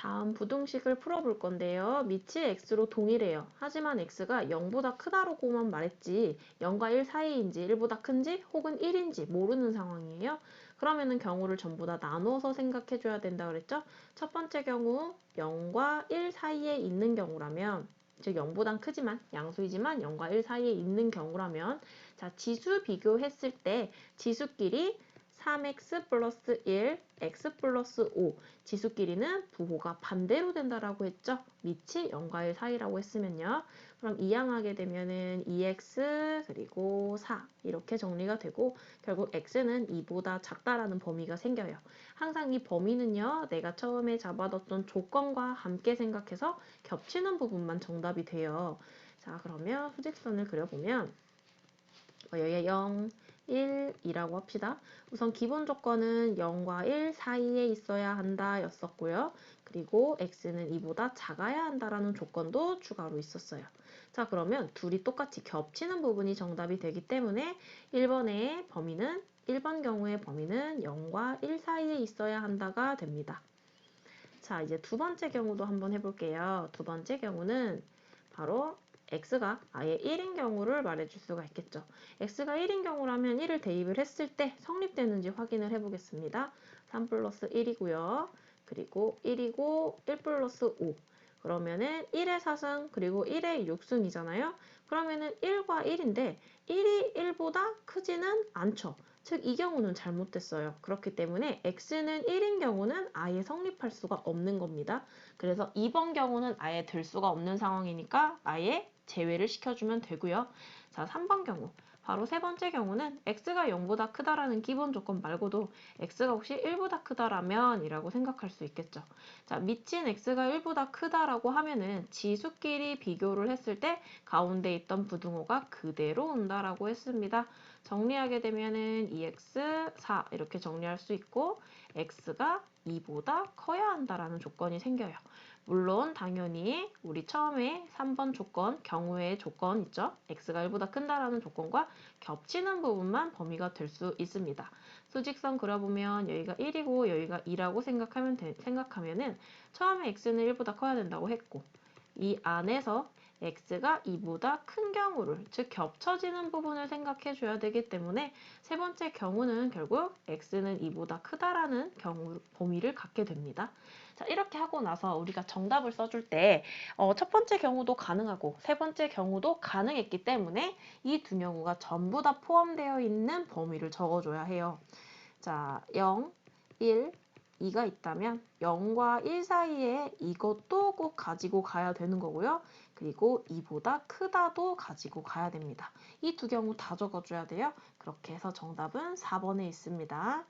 다음 부등식을 풀어볼 건데요. 밑이 x로 동일해요. 하지만 x가 0보다 크다라고만 말했지 0과 1 사이인지 1보다 큰지 혹은 1인지 모르는 상황이에요. 그러면은 경우를 전부 다 나누어서 생각해 줘야 된다 그랬죠? 첫 번째 경우 0과 1 사이에 있는 경우라면 즉 0보단 크지만 양수이지만 0과 1 사이에 있는 경우라면 자 지수 비교했을 때 지수끼리 3x 플러스 1, x 플러스 5 지수끼리는 부호가 반대로 된다라고 했죠. 밑이 0과 1 사이라고 했으면요. 그럼 이항하게 되면은 2x 그리고 4 이렇게 정리가 되고 결국 x는 2보다 작다라는 범위가 생겨요. 항상 이 범위는요. 내가 처음에 잡아뒀던 조건과 함께 생각해서 겹치는 부분만 정답이 돼요. 자 그러면 수직선을 그려보면 어, 여기에 0, 1, 2라고 합시다. 우선 기본 조건은 0과 1 사이에 있어야 한다 였었고요. 그리고 x는 2보다 작아야 한다라는 조건도 추가로 있었어요. 자 그러면 둘이 똑같이 겹치는 부분이 정답이 되기 때문에 1번의 범위는 1번 경우의 범위는 0과 1 사이에 있어야 한다가 됩니다. 자 이제 두 번째 경우도 한번 해볼게요. 두 번째 경우는 바로 x가 아예 1인 경우를 말해줄 수가 있겠죠. x가 1인 경우라면 1을 대입을 했을 때 성립되는지 확인을 해보겠습니다. 3 플러스 1이고요. 그리고 1이고 1 플러스 5. 그러면은 1의 4승 그리고 1의 6승이잖아요. 그러면은 1과 1인데 1이 1보다 크지는 않죠. 즉 이 경우는 잘못됐어요. 그렇기 때문에 x는 1인 경우는 아예 성립할 수가 없는 겁니다. 그래서 2번 경우는 아예 될 수가 없는 상황이니까 아예 제외를 시켜주면 되고요. 자, 3번 경우. 바로 세 번째 경우는 x가 0보다 크다라는 기본 조건 말고도 x가 혹시 1보다 크다라면 이라고 생각할 수 있겠죠. 자, 미친 x가 1보다 크다라고 하면은 지수끼리 비교를 했을 때 가운데 있던 부등호가 그대로 온다라고 했습니다. 정리하게 되면은 2x 4 이렇게 정리할 수 있고 x가 2보다 커야 한다라는 조건이 생겨요. 물론 당연히 우리 처음에 3번 조건, 경우의 조건 있죠? x가 1보다 큰다라는 조건과 겹치는 부분만 범위가 될 수 있습니다. 수직선 그려보면 여기가 1이고 여기가 2라고 생각하면 되, 생각하면은 처음에 x는 1보다 커야 된다고 했고 이 안에서 x가 2보다 큰 경우를 즉 겹쳐지는 부분을 생각해 줘야 되기 때문에 세 번째 경우는 결국 x는 2보다 크다라는 경우 범위를 갖게 됩니다. 자 이렇게 하고 나서 우리가 정답을 써줄 때첫 어, 번째 경우도 가능하고 세 번째 경우도 가능했기 때문에 이 두 경우가 전부 다 포함되어 있는 범위를 적어줘야 해요. 자 0, 1, 2가 있다면 0과 1 사이에 이것도 꼭 가지고 가야 되는 거고요. 그리고 2보다 크다도 가지고 가야 됩니다. 이 두 경우 다 적어줘야 돼요. 그렇게 해서 정답은 4번에 있습니다.